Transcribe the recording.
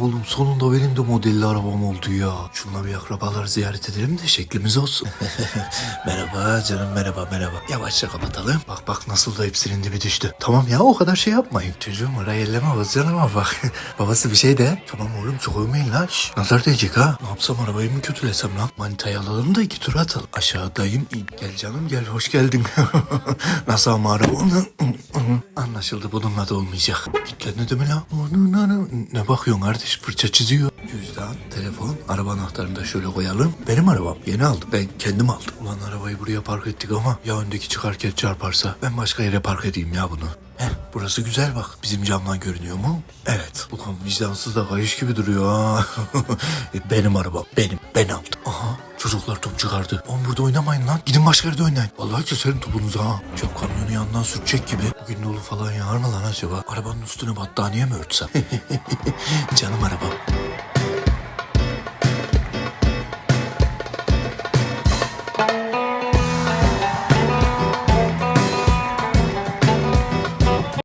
oğlum sonunda benim de modelli arabam oldu ya. Şunla bir akrabaları ziyaret edelim de şeklimiz olsun. merhaba canım merhaba merhaba. Yavaşça kapatalım. Bak bak nasıl da hepsinin dibi düştü. Tamam ya o kadar şey yapmayın. Çocuğum orayı elleme bozacaksın ama bak. Babası bir şey de. Tamam oğlum çok övmeyin lan. Şş, nazar değecek ha. Ne yapsam arabayı mı kötülesem lan? Manitayı alalım da iki tur atalım. Aşağıdayım. Gel canım gel hoş geldin. Nasıl ama araba? Anlaşıldı bununla da olmayacak. Git ne deme lan? Ne bakıyorsun kardeş fırça çiziyor. Cüzdan, telefon, araba anahtarını da şöyle koyalım. Benim arabam yeni aldım. Ben kendim aldım. Ulan arabayı buraya park ettik ama ya öndeki çıkarken çarparsa ben başka yere park edeyim ya bunu. Heh, burası güzel bak. Bizim camdan görünüyor mu? Evet. Ulan vicdansız da kayış gibi duruyor ha. E, benim arabam. Benim. Ben aldım. Aha. Çocuklar top çıkardı. Oğlum burada oynamayın lan. Gidin başka yerde oynayın. Vallahi keserim topunuzu ha. Çöp kamyonu yandan sürtecek gibi. Bugün dolu falan yağar mı lan acaba? Arabanın üstüne battaniye mi örtsem? Canım arabam.